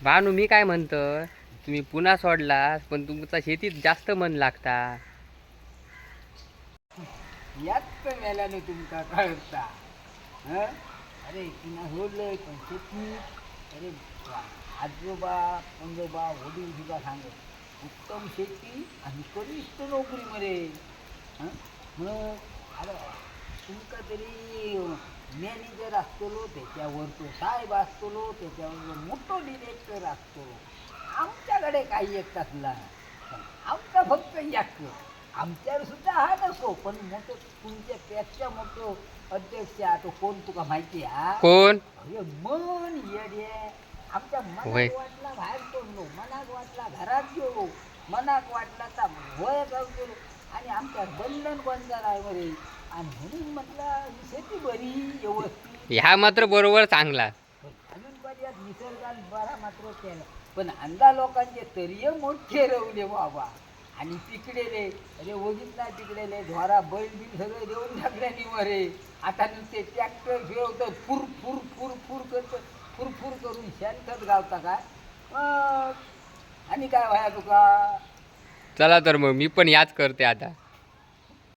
भानू मी काय म्हणतो तुम्ही पुन्हा सोडला पण तुमचा शेतीत जास्त मन लागता याच मेल्याने तुमका कळता हं? अरे तिनं पण शेती अरे वा. आजोबा पंजोबा वडील सुद्धा सांगत उत्तम शेती आणि कनिष्ठ नोकरी मध्ये हं? म्हणून अरे तुमका तरी मॅनेजर असतलो त्याच्यावर तो साहेब असतलो त्याच्यावर मोठो डिरेक्टर असतो. आमच्याकडे काही एक पण आमचा फक्त एक. आमच्यावर सुद्धा हा नसो पण मोठं तुमच्यापेक्षा मोठं अध्यक्ष आहे तो कोण तुका माहिती हा? कोण? अरे मन येडे आमच्या होय. मनात वाटला बाहेर पडलो मनात वाटला घरात गेलो मनात वाटला तर वय जाऊ गेलो. आणि आमच्या बंधन बंधन आहे बरे? आणि म्हणून म्हटलं शेती बरी व्यवस्थित. ह्या मात्र बरोबर चांगला. पण पर्यंत निसर्गात बरा मात्र केला. पण अंधा लोकांचे तरी मोठे रवले बाबा. आणि तिकडेले अरे वगीत नाही तिकडेले ढोरा बैल बिल सगळे देऊन टाकल्यानी मरे आता नुसते ट्रॅक्टर फिरवतात फुर फुर फुर फुर करतं फुर फुर करून शेणखत गावता काय मग आणि काय व्हाया तुका? चला तर मग मी पण याच करते आता.